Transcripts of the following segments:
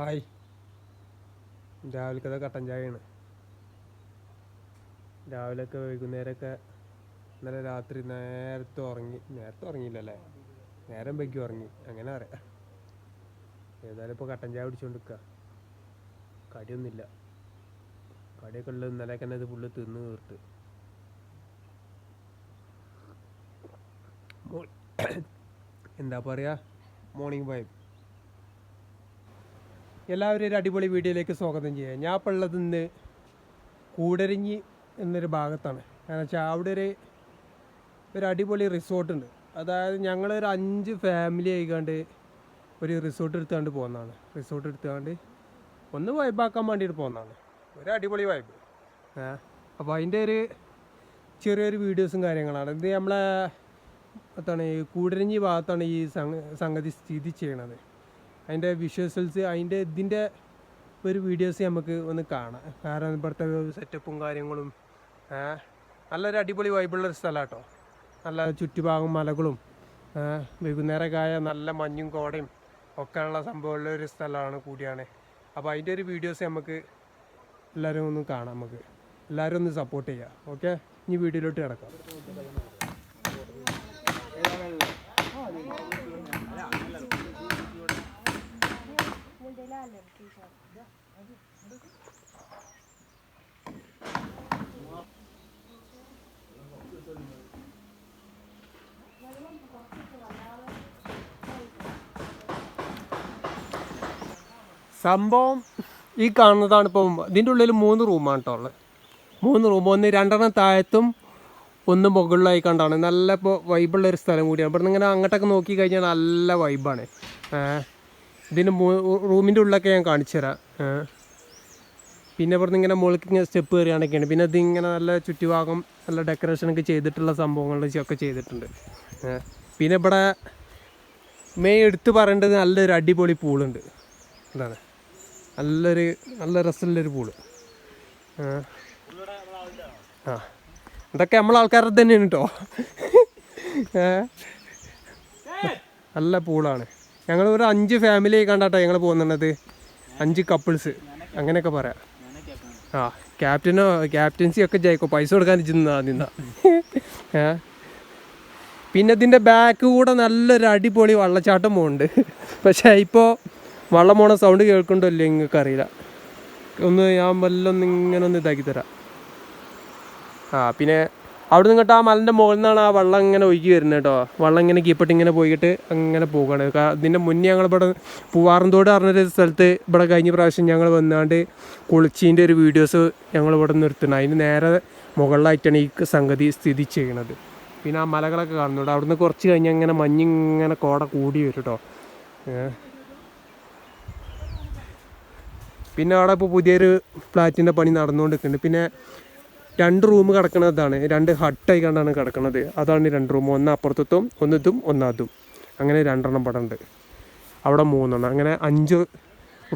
Hi. രാവിലത്തെ കട്ടൻ ചായയാണ്. രാവിലെയൊക്കെ വൈകുന്നേരമൊക്കെ ഇന്നലെ രാത്രി നേരത്തെ ഉറങ്ങി. നേരത്തെ ഉറങ്ങിയില്ലല്ലേ? നേരം വൈകി ഉറങ്ങി. അങ്ങനെ പറയാം. ഏതായാലും ഇപ്പോൾ കട്ടൻ ചായ കുടിച്ചുകൊണ്ടിരിക്കുക കടിയൊന്നുമില്ല. കടിയൊക്കെ ഉള്ളത് ഇന്നലെയൊക്കെ തന്നെ ഇത് ഫുള്ള് തിന്ന് തീർത്ത്. എന്താ പറയുക മോർണിംഗ് വൈബ് എല്ലാവരും ഒരു അടിപൊളി വീഡിയോയിലേക്ക് സ്വാഗതം ചെയ്യാം ഞാൻ ഇപ്പോൾ ഉള്ളത് ഇന്ന് കൂടരിഞ്ഞി എന്നൊരു ഭാഗത്താണ്. കാരണം വെച്ചാൽ അവിടെ ഒരു ഒരു അടിപൊളി റിസോർട്ടുണ്ട് അതായത് ഞങ്ങളൊരു അഞ്ച് ഫാമിലി ആയിക്കാണ്ട് ഒരു റിസോർട്ട് എടുത്തുകൊണ്ട് പോകുന്നതാണ്. റിസോർട്ട് എടുത്തുകൊണ്ട് ഒന്ന് വൈബാക്കാൻ വേണ്ടിയിട്ട് പോകുന്നതാണ്. ഒരു അടിപൊളി വൈബ് അപ്പോൾ അതിന്റെ ഒരു ചെറിയൊരു വീഡിയോസും കാര്യങ്ങളാണ്. ഇത് നമ്മളെ എന്താണ് ഈ കൂടരഞ്ഞി ഭാഗത്താണ് ഈ സംഗതി സ്ഥിതി ചെയ്യണത്. അതിന്റെ വിഷ്വൽസ് അതിന്റെ ഇതിന്റെ ഒരു വീഡിയോസ് നമുക്ക് ഒന്ന് കാണാം. കാരണം ഇവിടുത്തെ സെറ്റപ്പും കാര്യങ്ങളും നല്ലൊരു അടിപൊളി വൈബുള്ള ഒരു സ്ഥലം കേട്ടോ നല്ല ചുറ്റുഭാഗം മലകളും വൈകുന്നേരക്കായ നല്ല മഞ്ഞും കോടയും ഒക്കെ ഉള്ള സംഭവമുള്ള ഒരു സ്ഥലമാണ് കൂടിയാണ്. അപ്പോൾ അതിന്റെ ഒരു വീഡിയോസ് നമുക്ക് എല്ലാവരും ഒന്ന് കാണാം നമുക്ക്. എല്ലാവരും ഒന്ന് സപ്പോർട്ട് ചെയ്യുക ഓക്കെ ഇനി വീഡിയോയിലോട്ട് കിടക്കാം. സംഭവം ഈ കാണുന്നതാണ് ഇപ്പോൾ ഇതിന്റെ ഉള്ളിൽ മൂന്ന് റൂമാണ് കേട്ടോ ഉള്ളത്. മൂന്ന് റൂം. ഒന്ന് രണ്ടെണ്ണം താഴത്തും ഒന്ന് മുകളിലായി കണ്ടാണ്. നല്ല ഇപ്പോൾ വൈബുള്ള ഒരു സ്ഥലം കൂടിയാണ്. നിന്ന് ഇങ്ങനെ അങ്ങോട്ടൊക്കെ നോക്കി കഴിഞ്ഞാൽ നല്ല വൈബാണ് ഇതിന് റൂമിന്റെ ഉള്ളിലൊക്കെ ഞാൻ കാണിച്ചു തരാം. പിന്നെ ഇവിടെ നിന്ന് ഇങ്ങനെ മുകളിലേക്ക് ഇങ്ങനെ സ്റ്റെപ്പ് കയറിയാണൊക്കെയാണ് പിന്നെ ഇതിങ്ങനെ നല്ല ചുറ്റുഭാഗം നല്ല ഡെക്കറേഷനൊക്കെ ചെയ്തിട്ടുള്ള സംഭവങ്ങൾ ഒക്കെ ചെയ്തിട്ടുണ്ട്. പിന്നെ ഇവിടെ മെയ് എടുത്ത് പറയേണ്ടത് നല്ലൊരു അടിപൊളി പൂളുണ്ട് എന്താണ്? നല്ലൊരു നല്ല രസമുള്ളൊരു പൂൾ. ആ. ഇതൊക്കെ നമ്മളെ ആൾക്കാരുടെ തന്നെയാണ് കേട്ടോ നല്ല പൂളാണ്. ഞങ്ങൾ ഒരു അഞ്ച് ഫാമിലി കണ്ടാട്ടോ ഞങ്ങൾ പോകുന്നത് അഞ്ച് കപ്പിൾസ് അങ്ങനെയൊക്കെ പറയാം. ആ ക്യാപ്റ്റനോ ക്യാപ്റ്റൻസി ഒക്കെ ജയിക്കോ. പൈസ കൊടുക്കാൻ നിന്നാ. നിന്ന പിന്നെ ഇതിന്റെ ബാക്ക് കൂടെ നല്ലൊരു അടിപൊളി വള്ളച്ചാട്ടം പോകുന്നുണ്ട് പക്ഷേ ഇപ്പോൾ വള്ളം പോണ സൗണ്ട് കേൾക്കുന്നുണ്ടോ ഇല്ലേ നിങ്ങൾക്ക് അറിയില്ല ഒന്ന് ഞാൻ വല്ലൊന്ന് ഇങ്ങനെ ഒന്ന് ഇതാക്കി തരാം. ആ പിന്നെ അവിടെ നിന്ന് കേട്ടോ ആ മലന്റെ മുകളിൽ നിന്നാണ് ആ വള്ളം ഇങ്ങനെ ഒഴുകി വരുന്നത് കേട്ടോ. വള്ളം ഇങ്ങനെ കീപ്പിട്ട് ഇങ്ങനെ പോയിട്ട് അങ്ങനെ പോകുകയാണ് ഇതിന്റെ മുന്നേ ഞങ്ങൾ ഇവിടെ പൂവാറന്തോട് പറഞ്ഞൊരു സ്ഥലത്ത് ഇവിടെ കഴിഞ്ഞ പ്രാവശ്യം ഞങ്ങൾ വന്നാണ്ട് കുളിച്ചീന്റെ ഒരു വീഡിയോസ് ഞങ്ങൾ ഇവിടെ നിർത്തുന്നത് അതിന് നേരെ മുകളിലായിട്ടാണ് ഈ സംഗതി സ്ഥിതി ചെയ്യണത് പിന്നെ ആ മലകളൊക്കെ കാണുന്നുണ്ട്. അവിടുന്ന് കുറച്ച് കഴിഞ്ഞാൽ ഇങ്ങനെ മഞ്ഞിങ്ങനെ കോട കൂടി വരും കേട്ടോ ഏഹ് പിന്നെ അവിടെ ഇപ്പോൾ പുതിയൊരു ഫ്ലാറ്റിന്റെ പണി നടന്നുകൊണ്ടിരിക്കുന്നുണ്ട്. പിന്നെ രണ്ട് റൂം കിടക്കുന്നതാണ് രണ്ട് ഹട്ടായി കണ്ടാണ് കിടക്കുന്നത് അതാണ് രണ്ട് റൂം. ഒന്ന് അപ്പുറത്തും ഒന്ന് ഇതും അങ്ങനെ രണ്ടെണ്ണം ഇവിടെ ഉണ്ട്. അവിടെ മൂന്നെണ്ണം. അങ്ങനെ അഞ്ച്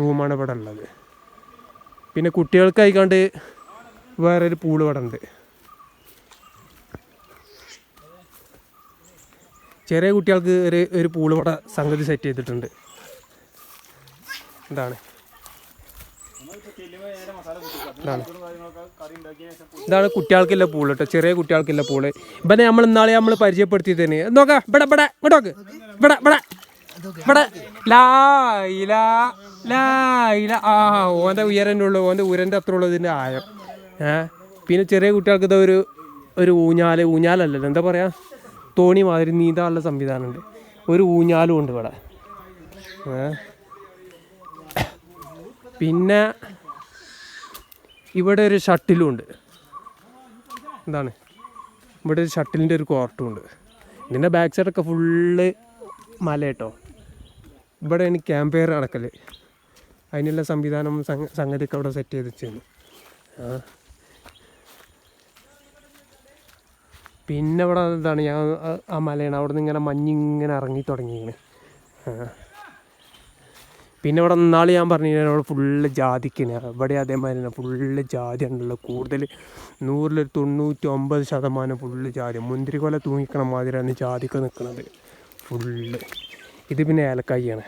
റൂമാണ് ഇവിടെ ഉള്ളത്. പിന്നെ കുട്ടികൾക്കായിക്കാണ്ട് വേറൊരു പൂൾ ഇവിടെ ഉണ്ട്. ചെറിയ കുട്ടികൾക്ക് ഒരു ഒരു പൂൾ ഇവിടെ സംഗതി സെറ്റ് ചെയ്തിട്ടുണ്ട്. ഇതാണ്. ഇതാണ്. കുട്ടികൾക്കില്ല പൂൾ കേട്ടോ ചെറിയ കുട്ടികൾക്കില്ല പൂൾ ഇവനെ നമ്മൾ ഇന്നാളെ നമ്മൾ പരിചയപ്പെടുത്തി തന്നെ നോക്കാം. ഇവിടെ ഇവിടെ. ഇങ്ങോട്ടോക്ക് ഇവിടെ ഇവിടെ. ഇവിടെ. ലായില ലായില ആ ഓന്റെ ഉയരന്റെ ഉള്ളു. ഓന്റെ ഉയരന്റെ അത്ര ഉള്ളു ഇതിന്റെ ആയം ഏ? പിന്നെ ചെറിയ കുട്ടികൾക്ക് ഇത് ഒരു ഒരു ഊഞ്ഞാൽ. ഊഞ്ഞാലല്ലല്ലോ. എന്താ പറയാ? തോണി മാതിരി നീന്താനുള്ള സംവിധാനമുണ്ട്. ഒരു ഊഞ്ഞാലും ഉണ്ട് ഇവിടെ. ഏ? പിന്നെ ഇവിടെ ഒരു ഷട്ടിലും ഉണ്ട്. എന്താണ്? ഇവിടെ ഒരു ഷട്ടിലിന്റെ ഒരു കോർട്ടും ഉണ്ട്. ഇതിന്റെ ബാക്ക് സൈഡൊക്കെ ഫുള്ള് മല കേട്ടോ. ഇവിടെയാണ് ക്യാമ്പ് ഫയർ നടക്കൽ അതിനുള്ള സംവിധാനം സംഗ- സംഗതിയൊക്കെ അവിടെ സെറ്റ് ചെയ്ത് വെച്ചിരുന്നു. പിന്നെ ഇവിടെ എന്താണ്? ഞാൻ ആ- മലയാണ്. അവിടെ നിന്ന് ഇങ്ങനെ മഞ്ഞിങ്ങനെ ഇറങ്ങി തുടങ്ങിയാണ് ആ. പിന്നെ ഇവിടെ നാളെ ഞാൻ പറഞ്ഞു അവിടെ ഫുള്ള് ജാതിക്കനെ ഇവിടെ അതേമാതിരി തന്നെ ഫുള്ള് ജാതി ഉണ്ടല്ലോ. കൂടുതൽ നൂറിൽ തൊണ്ണൂറ്റി ഒമ്പത് ശതമാനം ഫുള്ള് ജാതി. മുന്തിരി കൊല തൂങ്ങിക്കണ മാതിരിയാണ് ജാതിക്ക നിൽക്കുന്നത് ഫുള്ള്. ഇത് പിന്നെ ഏലക്കായാണ്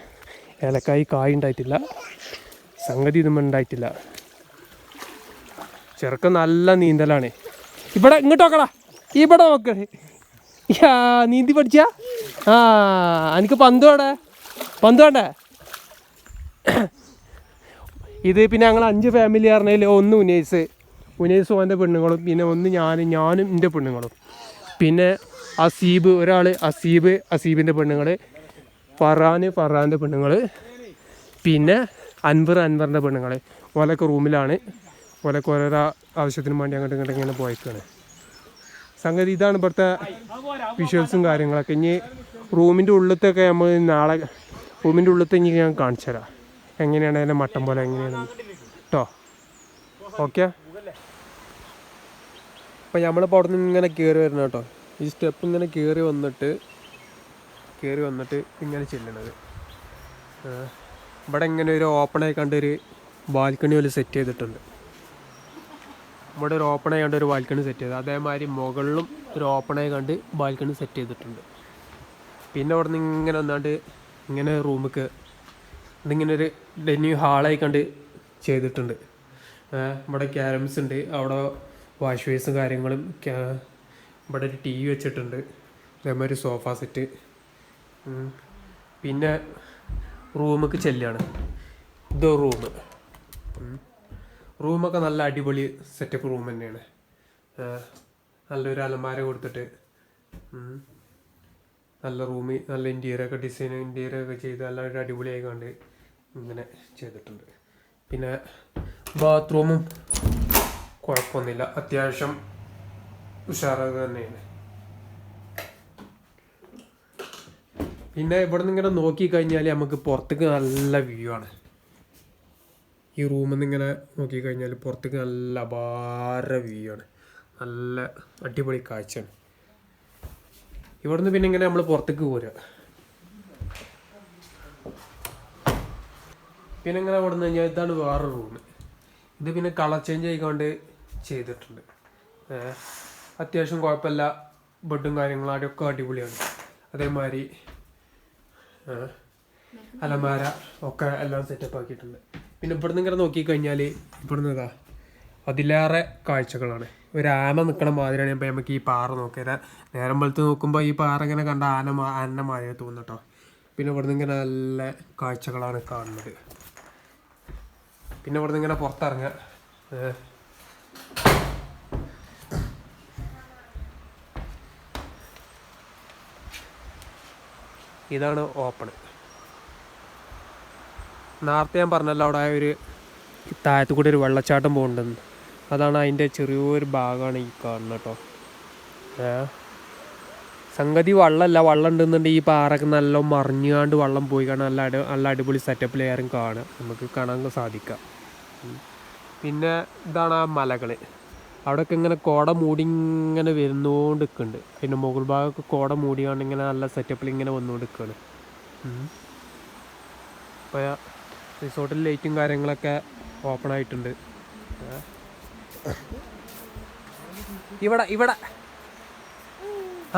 ഏലക്കായി കായ് ഉണ്ടായിട്ടില്ല. സംഗതി ഇതും ഉണ്ടായിട്ടില്ല. ചെറുക്കം നല്ല നീന്തലാണ്. ഇവിടെ ഇങ്ങോട്ട് നോക്കടാ. ഇവിടെ നോക്കണേ നീന്തി പഠിച്ച? ആ എനിക്ക് പന്ത് വേണ്ടേ പന്ത് വേണ്ടേ ഇത് പിന്നെ ഞങ്ങൾ അഞ്ച് ഫാമിലി പറഞ്ഞതിൽ ഒന്ന് ഉനേസ് ഉനേസ് ഓന്റെ പെണ്ണുങ്ങളും പിന്നെ ഒന്ന് ഞാനും ഞാനും എന്റെ പെണ്ണുങ്ങളും. പിന്നെ അസീബ് ഒരാൾ അസീബ് അസീബിന്റെ പെണ്ണുങ്ങൾ ഫറാന് ഫറാന്റെ പെണ്ണുങ്ങൾ പിന്നെ അൻവർ അൻവറിന്റെ പെണ്ണുങ്ങൾ ഓലൊക്കെ റൂമിലാണ്. ഓലൊക്കെ ഓരോരോ ആവശ്യത്തിന് വേണ്ടി അങ്ങോട്ട് ഇങ്ങോട്ട് ഇങ്ങനെ പോയിക്കാണ്. സംഗതി ഇതാണ് ഇവിടുത്തെ വിഷ്വൽസും കാര്യങ്ങളൊക്കെ. ഇനി റൂമിന്റെ ഉള്ളിലത്തൊക്കെ നമ്മൾ നാളെ റൂമിന്റെ ഉള്ളിലത്തെ ഇനി ഞാൻ കാണിച്ചു തരാം എങ്ങനെയാണ് മട്ടം പോലെ എങ്ങനെയാണ്? കേട്ടോ ഓക്കെ. അപ്പം നമ്മളിപ്പോൾ അവിടെ നിന്ന് ഇങ്ങനെ കയറി വരണം കേട്ടോ. ഈ സ്റ്റെപ്പ് ഇങ്ങനെ കയറി വന്നിട്ട് കയറി വന്നിട്ട് ഇങ്ങനെ ചെല്ലണത്. ഇവിടെ ഇങ്ങനെ ഒരു ഓപ്പണായി കണ്ടൊരു ബാൽക്കണി പോലെ സെറ്റ് ചെയ്തിട്ടുണ്ട്. ഇവിടെ ഒരു ഓപ്പണായി കണ്ട് ഒരു ബാൽക്കണി സെറ്റ് ചെയ്ത്. അതേമാതിരി മുകളിലും ഒരു ഓപ്പണായി കണ്ട് ബാൽക്കണി സെറ്റ് ചെയ്തിട്ടുണ്ട്. പിന്നെ അവിടെ നിന്ന് ഇങ്ങനെ വന്നാണ്ട് ഇങ്ങനെ റൂമിക്ക് ഇതിങ്ങനെ ഒരു ഡെന്യൂ ഹാളായി കണ്ട് ചെയ്തിട്ടുണ്ട് ഇവിടെ ക്യാരംസ് ഉണ്ട്. അവിടെ വാഷ് ബേസും കാര്യങ്ങളും ഇവിടെ ഒരു ടി വി വെച്ചിട്ടുണ്ട് അതേമാതിരി സോഫ സെറ്റ് പിന്നെ റൂമൊക്കെ ചെല്ലാണ്. ഇതോ റൂം റൂമൊക്കെ നല്ല അടിപൊളി സെറ്റപ്പ് റൂം തന്നെയാണ്. നല്ലൊരു അലമാര കൊടുത്തിട്ട് നല്ല റൂമിൽ നല്ല ഇന്റീരിയറൊക്കെ ഡിസൈൻ ഇന്റീരിയറൊക്കെ ചെയ്ത് നല്ല ഒരു അടിപൊളിയായി കണ്ട് ഇങ്ങനെ ചെയ്തിട്ടുണ്ട്. പിന്നെ ബാത്റൂമും കുഴപ്പമൊന്നുമില്ല. അത്യാവശ്യം ഉഷാറാകുക തന്നെയാണ്. പിന്നെ ഇവിടെ നിന്ന് ഇങ്ങനെ നോക്കി കഴിഞ്ഞാൽ നമുക്ക് പുറത്തേക്ക് നല്ല വ്യൂ ആണ്. ഈ റൂമിൽ നിന്ന് ഇങ്ങനെ നോക്കി കഴിഞ്ഞാൽ പുറത്തേക്ക് നല്ല അപാര വ്യൂ ആണ്. നല്ല അടിപൊളി കാഴ്ചയാണ്. ഇവിടുന്ന് പിന്നെ ഇങ്ങനെ നമ്മൾ പുറത്തേക്ക് പോരുക. പിന്നെ ഇങ്ങനെ അവിടെ നിന്ന് കഴിഞ്ഞാൽ ഇതാണ് വേറെ റൂം ഇത് പിന്നെ കളർ ചേഞ്ച് ആയിക്കൊണ്ട് ചെയ്തിട്ടുണ്ട്. അത്യാവശ്യം കുഴപ്പമില്ല. ബെഡും കാര്യങ്ങളും ആടെയൊക്കെ അടിപൊളിയാണ്. അതേമാതിരി അലമാര ഒക്കെ എല്ലാം സെറ്റപ്പ് ആക്കിയിട്ടുണ്ട്. പിന്നെ ഇവിടുന്ന് ഇങ്ങനെ നോക്കിക്കഴിഞ്ഞാൽ ഇവിടുന്ന് ഇതാ അതിലേറെ കാഴ്ചകളാണ്. ഒരു ആന നിൽക്കണ മാതിരിയാണ് ഇപ്പം നമുക്ക് ഈ പാറ നോക്കിയത് നേരം വെളുത്ത് നോക്കുമ്പോൾ ഈ പാറ ഇങ്ങനെ കണ്ട ആന ആന മാതിരി തോന്നും കേട്ടോ പിന്നെ ഇവിടുന്ന് ഇങ്ങനെ നല്ല കാഴ്ചകളാണ് കാണുന്നത്. പിന്നെ ഇവിടുന്ന് ഇങ്ങനെ പുറത്തിറങ്ങുക. ഇതാണ് ഓപ്പൺ നേരത്തെ ഞാൻ പറഞ്ഞല്ലോ അവിടെ ഒരു താഴത്തു കൂടി ഒരു വെള്ളച്ചാട്ടം പോകുന്നുണ്ടെന്ന് അതാണ് അതിന്റെ ചെറിയൊരു ഭാഗമാണ് ഈ കാണുന്നത് കേട്ടോ. സംഗതി വള്ളമല്ല വള്ളം ഉണ്ടെന്നുണ്ടെങ്കിൽ ഈ പാറക്ക് നല്ല മറിഞ്ഞാണ്ട് വള്ളം പോയി കാണാൻ നല്ല അടി നല്ല അടിപൊളി സെറ്റപ്പിലായാലും കാണുക നമുക്ക് കാണാൻ സാധിക്കാം. പിന്നെ ഇതാണ് ആ മലകൾ അവിടെയൊക്കെ ഇങ്ങനെ കോട മൂടി ഇങ്ങനെ വരുന്നോണ്ട് നിൽക്കുന്നുണ്ട് പിന്നെ മുകൾ ഭാഗമൊക്കെ കോട മൂടിയാണ്ട് ഇങ്ങനെ നല്ല സെറ്റപ്പിൽ ഇങ്ങനെ വന്നുകൊണ്ട് നിൽക്കുകയാണ് അപ്പോൾ റിസോർട്ടിൽ ലൈറ്റും കാര്യങ്ങളൊക്കെ ഓപ്പൺ ആയിട്ടുണ്ട്. ഇവിടെ ഇവിടെ.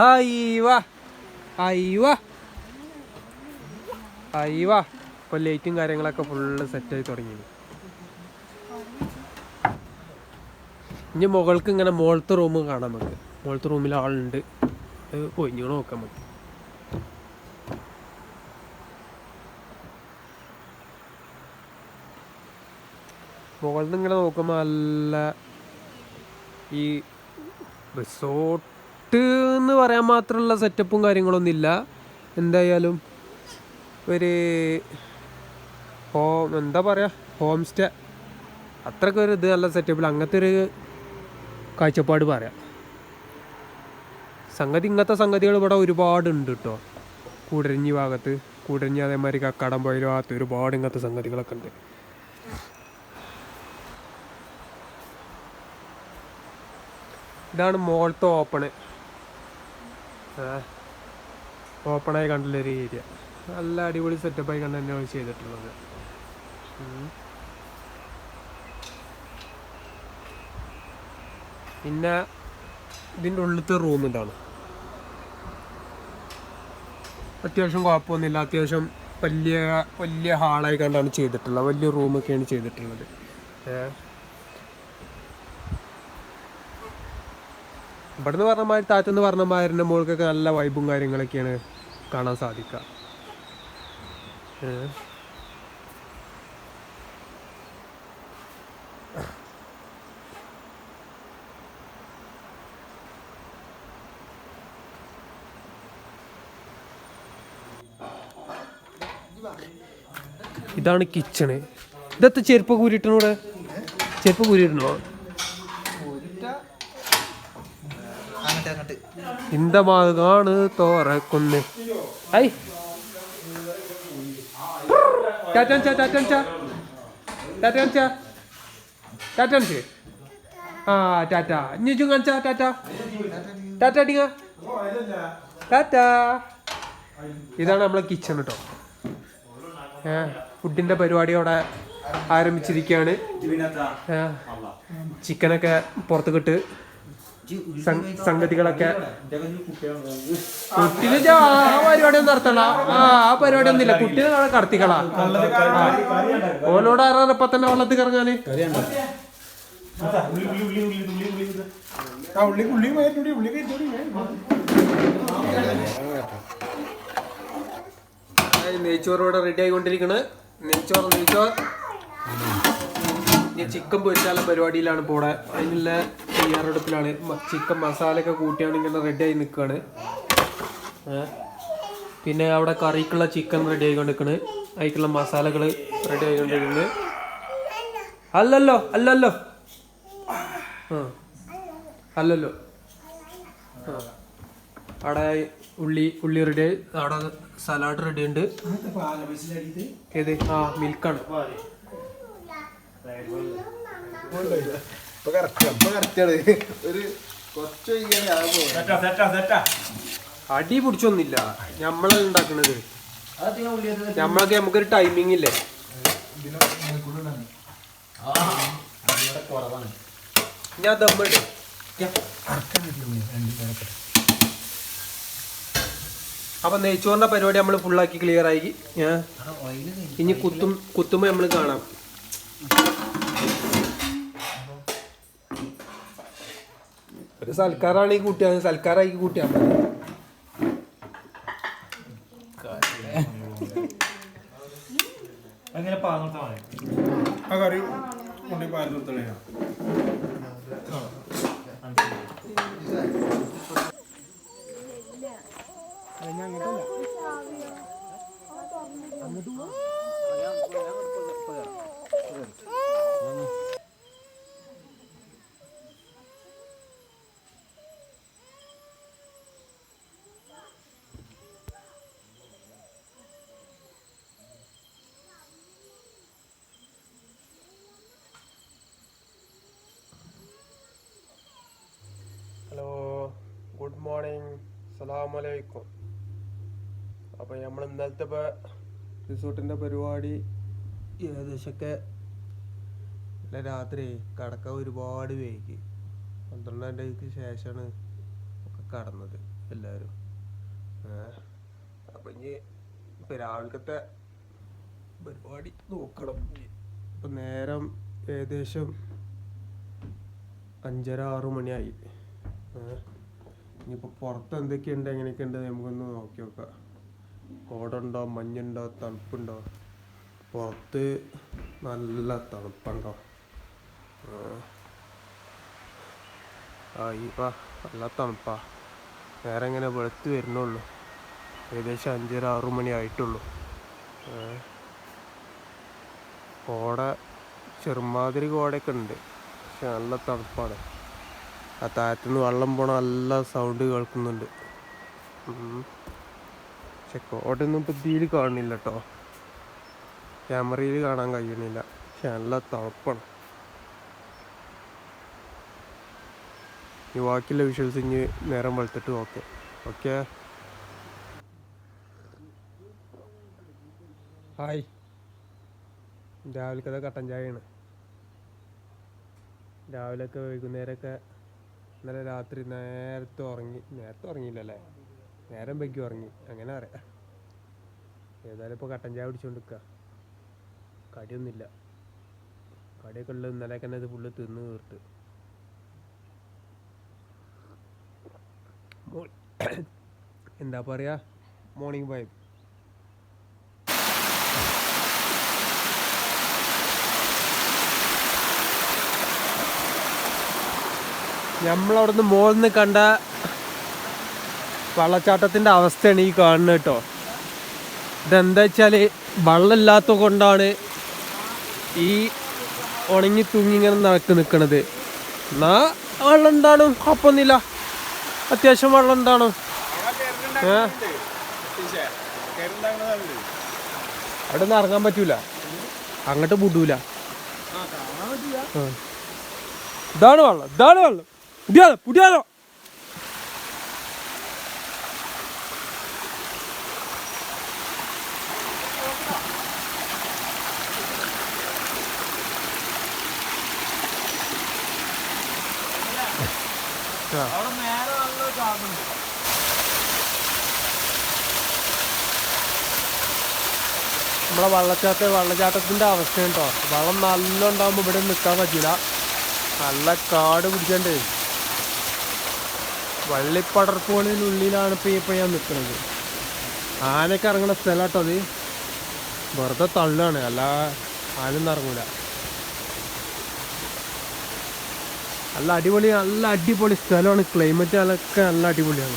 അയ്യവാ. അയ്യവാ. ഇപ്പോൾ ലൈറ്റും കാര്യങ്ങളൊക്കെ ഫുള്ള് സെറ്റായി തുടങ്ങി ഇനി മുകൾക്ക് ഇങ്ങനെ മുകളത്തെ റൂം കാണാം നമുക്ക്. മുകളത്തെ റൂമിൽ ആളുണ്ട്. അത് ഒഴിഞ്ഞു നോക്കാം നമുക്ക്. മുകളിൽ നിന്ന് ഇങ്ങനെ നോക്കുമ്പോൾ നല്ല ഈ റിസോർട്ട് എന്ന് പറയാൻ മാത്രമുള്ള സെറ്റപ്പും കാര്യങ്ങളൊന്നും ഇല്ല. എന്തായാലും ഒരു ഹോം എന്താ പറയുക ഹോം സ്റ്റേ അത്രയ്ക്ക് ഒരു ഇത് നല്ല സെറ്റപ്പിൽ അങ്ങനത്തെ ഒരു കാഴ്ചപ്പാട് പറയാം. സംഗതി ഇങ്ങനത്തെ സംഗതികൾ ഇവിടെ ഒരുപാടുണ്ട് കേട്ടോ കൂടരഞ്ഞി ഭാഗത്ത് കൂടരഞ്ഞി അതേമാതിരി കക്കാടം പോയ ഭാഗത്ത് ഒരുപാട് ഇങ്ങനത്തെ സംഗതികളൊക്കെ ഉണ്ട്. ഇതാണ് മോളത്തെ ഓപ്പണ്. ഓപ്പണായി കണ്ടുള്ളൊരു ഏരിയ. നല്ല അടിപൊളി സെറ്റപ്പായി കണ്ട് തന്നെയാണ് ചെയ്തിട്ടുള്ളത്. പിന്നെ ഇതിന്റെ ഉള്ളിലത്തെ റൂം ഇതാണ്. അത്യാവശ്യം കുഴപ്പമൊന്നുമില്ല. അത്യാവശ്യം വലിയ വലിയ ഹാളായി കണ്ടാണ് ചെയ്തിട്ടുള്ളത്. വലിയ റൂമൊക്കെയാണ് ചെയ്തിട്ടുള്ളത്. ഇവിടെ ഇവിടുന്ന് പറഞ്ഞ മാതിരി താറ്റെന്ന് പറഞ്ഞ മാതിരിന്റെ മുകൾക്കൊക്കെ നല്ല വൈബും കാര്യങ്ങളൊക്കെയാണ് കാണാൻ സാധിക്കുക. ഇതാണ് കിച്ചണ് ഇതെത്ര ചെരുപ്പ് കൂരിട്ടനൂടെ ചെരുപ്പ് കൂരിട്ടണോ ാണ് തോറക്കുന്ന്. ആ ഇതാണ് നമ്മളെ കിച്ചൺ കേട്ടോ ഏ. ഫുഡിന്റെ പരിപാടി അവിടെ ആരംഭിച്ചിരിക്കുകയാണ് ചിക്കനൊക്കെ പുറത്ത് കിട്ട് സംഗതികളൊക്കെ കുട്ടിനെ ആ പരിപാടി ഒന്നും നടത്തണ ആ ആ പരിപാടി ഒന്നുമില്ല. കുട്ടിനെ നാളെ കടത്തിക്കളാ. ഓനോട് ആരാണ് ഇപ്പൊ തന്നെ വെള്ളത്തിൽ കറങ്ങാന്. നെയ്ച്ചോറോടെ റെഡി ആയിക്കൊണ്ടിരിക്കണ്. നെയ്ച്ചോറ് നെയ്ച്ചോർ ഇനി ചിക്കൻ പൊരിച്ചാലും പരിപാടിയിലാണ് പോടെ അതിനുള്ള തയ്യാറെടുപ്പിലാണ്. ചിക്കൻ മസാലയൊക്കെ കൂട്ടിയാണ് ഇങ്ങനെ റെഡിയായി നിൽക്കുകയാണ് പിന്നെ അവിടെ കറിക്കുള്ള ചിക്കൻ റെഡി ആയിക്കൊണ്ടിരിക്കണ് അതിക്കുള്ള മസാലകൾ റെഡി ആയിക്കൊണ്ടിരിക്കുന്നത് അല്ലല്ലോ അല്ലല്ലോ. ആ അല്ലല്ലോ. ആ അവിടെ ഉള്ളി ഉള്ളി റെഡി ആയി. അവിടെ സലാഡ് റെഡി ഉണ്ട്. ഏത്? ആ മിൽക്കാണ് അടി പിടിച്ചൊന്നില്ല നമ്മളെ ഉണ്ടാക്കണത്. നമ്മളൊക്കെ നമുക്കൊരു ടൈമിംഗ് ഇല്ലേ? ഞാൻ ദമ്മിട്ട് അപ്പൊ നെയ്ച്ചോറിന്റെ പരിപാടി നമ്മൾ ഫുള്ളാക്കി ക്ലിയർ ആയി. ഇനി കുത്തും കുത്തുമ്പോ നമ്മൾ കാണാം. ഒരു സൽക്കാരാണെങ്കിൽ കൂട്ടിയാൽ സൽക്കാരായി സൽക്കാരാക്കി കൂട്ടിയാൽ ആ കറി കൊണ്ടുപോയി ആ കറി കൊണ്ട് പാരി നിർത്തണേ ഹലോ ഗുഡ് മോർണിംഗ് സലാമലൈക്കും അപ്പോൾ നമ്മൾ ഇന്നലത്തെ റിസോർട്ടിന്റെ പരിപാടി ഏകദേശമൊക്കെ രാത്രി കടക്കാൻ ഒരുപാട് വൈകി. തീയതിക്ക് ശേഷമാണ് ഒക്കെ കടന്നത് എല്ലാവരും അപ്പം ഇനി ഇപ്പം രാവിലത്തെ പരിപാടി നോക്കണം. ഇപ്പം നേരം ഏകദേശം അഞ്ചര ആറ് മണിയായി. ഇനിയിപ്പോൾ പുറത്ത് എന്തൊക്കെയുണ്ട് എങ്ങനെയൊക്കെ ഉണ്ട് നമുക്കൊന്ന് നോക്കി നോക്കാം. കോടുണ്ടോ മഞ്ഞുണ്ടോ? തണുപ്പുണ്ടോ? പുറത്ത് നല്ല തണുപ്പുണ്ടോ. ആ. ഇപ്പാ നല്ല തണുപ്പാ. നേരെ എങ്ങനെ വെളുത്ത് വരുന്നുള്ളൂ. ഏകദേശം അഞ്ചര ആറു മണി ആയിട്ടുള്ളൂ. കോട ചെറുമാതിരി കോടയൊക്കെ ഉണ്ട്. പക്ഷെ നല്ല തണുപ്പാണ്. ആ താഴത്തുനിന്ന് വെള്ളം പോണ നല്ല സൗണ്ട് കേൾക്കുന്നുണ്ട്. പക്ഷെ കോടൊന്നും ഇപ്പം ഇതിൽ കാണുന്നില്ല കേട്ടോ ക്യാമറയിൽ കാണാൻ കഴിയുന്നില്ല പക്ഷെ നല്ല തണുപ്പാണ്. ഈ ബാക്കിയുള്ള വിഷ്വൽസ് ഇനി നേരം വെളുത്തിട്ട് ഓക്കെ ഓക്കെ ഹായ് രാവിലത്തെ കട്ടൻ ചായയാണ്. രാവിലെയൊക്കെ വൈകുന്നേരമൊക്കെ ഇന്നലെ രാത്രി നേരത്തെ ഉറങ്ങി നേരത്തെ ഉറങ്ങിയില്ലല്ലേ? നേരം വൈകി ഉറങ്ങി. അങ്ങനെ പറയാം. ഏതായാലും ഇപ്പോൾ കട്ടൻ ചായ പിടിച്ചുകൊണ്ട് നിൽക്കുക കടിയൊന്നുമില്ല. കടിയൊക്കെ ഉള്ളത് ഇന്നലെ തന്നെ ഇത് ഫുള്ള് തിന്ന് തീർത്ത്. എന്താ പറയാ? മോർണിംഗ് വൈബ് നമ്മളവിടുന്ന് മോളിൽ നിന്ന് കണ്ട വെള്ളച്ചാട്ടത്തിന്റെ അവസ്ഥയാണ് ഈ കാണുന്നത് കേട്ടോ. ഇതെന്താ വെച്ചാൽ വെള്ളമില്ലാത്ത കൊണ്ടാണ് ഈ ഉണങ്ങി തൂങ്ങി ഇങ്ങനെ നടക്ക് നിൽക്കണത് എന്നാ വെള്ളം എന്താണ് കുഴപ്പമൊന്നുമില്ല. അത്യാവശ്യം വെള്ളം എന്താണ് അവിടെ നിന്ന് ഇറങ്ങാൻ പറ്റൂല. അങ്ങോട്ട് വിടൂല. ഇതാണ് വെള്ളം. ഇതാണ് വെള്ളം. പുതിയാലോ പുടിയാലോ അവിടെ നേരെ നല്ല നമ്മളെ വെള്ളച്ചാട്ട വെള്ളച്ചാട്ടത്തിന്റെ അവസ്ഥ കേട്ടോ വെള്ളം നല്ല ഉണ്ടാകുമ്പോൾ ഇവിടെ നിൽക്കാൻ പറ്റില്ല നല്ല കാട് പിടിച്ചണ്ടേ. വള്ളിപ്പടർപ്പുകളിനുള്ളിലാണ് ഇപ്പൊ ഇപ്പൊ ഞാൻ നിൽക്കുന്നത് ആനക്ക് ഇറങ്ങുന്ന സ്ഥലം കേട്ടോ അത്. വെറുതെ തള്ളാണ്. അല്ല ആനൊന്നും ഇറങ്ങൂല. നല്ല അടിപൊളി നല്ല അടിപൊളി സ്ഥലമാണ്. ക്ലൈമറ്റ് അതൊക്കെ നല്ല അടിപൊളിയാണ്.